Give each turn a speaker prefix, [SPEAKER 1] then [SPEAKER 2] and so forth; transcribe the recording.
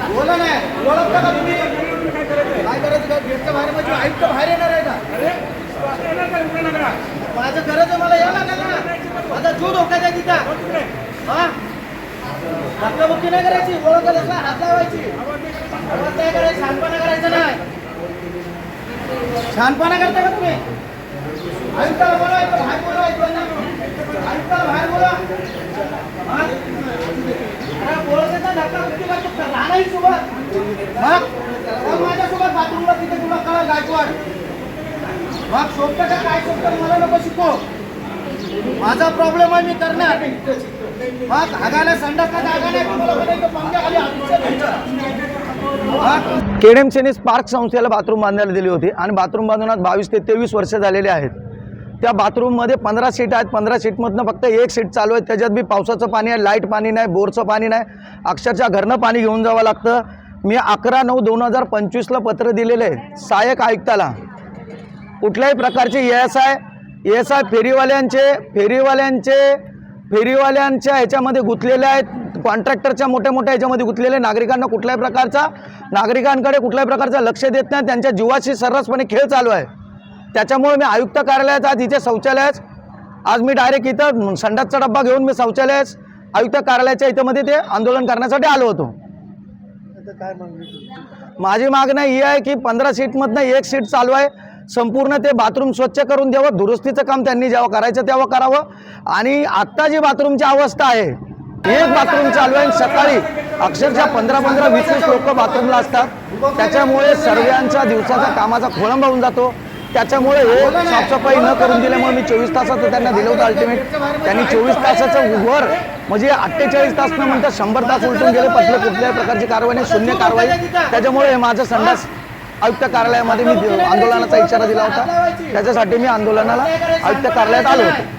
[SPEAKER 1] बोला नाही ओळखता का तुम्ही? काय करायचं काय गेटच्या बाहेर म्हणजे आयुक्त बाहेर येणार आहे का? माझं गरज आहे मला या लागेल ना. माझा जो धोका आहे तिथं. हा? धक्काबुक्की नाही करायची ओळख असला हात लावायची. आवाज नाही करायची शहाणपणा करायचं नाही. शानपणा करता का तुम्ही? आयुक्ताला बोला बाहेर बोला आयुक्ताला बाहेर बोला हा? अरे बोलत येतं धक्काबुक्की करतो का? राहणार सोबत मग? हो, माझ्यासोबत बाथरूमला तिथे तुला कळा गायकवाड मग शोधतं का काय शोधतं मला नको शिकव माझा प्रॉब्लेम आहे मी करणार. मग हागायला संडास का जागा नाही? तुम्हाला म्हणायचं पंख्याखाली आयुष्य घ्यायचं.
[SPEAKER 2] स्पार्क संस्थेला बाथरूम बांधायला दिली होती आणि बाथरूम बांधूनात बावीस ते तेवीस वर्ष झालेले आहेत. त्या बाथरूममध्ये पंधरा सीट आहेत. पंधरा सीटमधनं फक्त एक सीट चालू आहे. त्याच्यात बी पावसाचं पाणी आहे लाइट पाणी नाही बोरचं पाणी नाही. अक्षरशः घरनं पाणी घेऊन जावं लागतं. मी अकरा नऊ दोन हजार पंचवीसला पत्र दिलेलं आहे. सहाय्यक आयुक्ताला. कुठल्याही प्रकारचे A S I A S I फेरीवाल्यांचे फेरीवाल्यांचे फेरीवाल्यांच्या ह्याच्यामध्ये गुंतलेले आहेत. कॉन्ट्रॅक्टरच्या मोठ्या मोठ्या ह्याच्यामध्ये गुंतलेले नागरिकांना कुठल्याही प्रकारचा नागरिकांकडे कुठल्याही प्रकारचं लक्ष देत नाही. त्यांच्या जीवाशी सर्रासपणे खेळ चालू आहे. त्याच्यामुळे मी आयुक्त कार्यालयात आज इथे शौचालयात आज मी डायरेक्ट इथं संडासचा डब्बा घेऊन मी शौचालयात आयुक्त कार्यालयाच्या इथंमध्ये ते आंदोलन करण्यासाठी आलो होतो. माझी मागणं ही आहे की पंधरा सीटमधनं एक सीट चालू आहे. संपूर्ण ते बाथरूम स्वच्छ करून द्यावं. दुरुस्तीचं काम त्यांनी जेव्हा करायचं तेव्हा करावं. आणि आत्ता जी बाथरूमची अवस्था आहे एक बाथरूम चालू आहे सकाळी अक्षरशः पंधरा पंधरा वीस वीस लोक बाथरूमला असतात. त्याच्यामुळे सर्वांचा दिवसाचा कामाचा खोळंब होऊन जातो. त्याच्यामुळे हे साफसफाई न करून दिल्यामुळे मी चोवीस तासाचं त्यांना दिलं होतं अल्टिमेट त्यांनी चोवीस तासाचं वर म्हणजे अठ्ठेचाळीस तास न म्हणता शंभर तास उलटून गेले पटलं कुठल्याही प्रकारची कारवाई नाही शून्य कारवाई. त्याच्यामुळे हे माझं संडास आयुक्त कार्यालयामध्ये मी आंदोलनाचा इशारा दिला होता. त्याच्यासाठी मी आंदोलनाला आयुक्त कार्यालयात आलो होतो.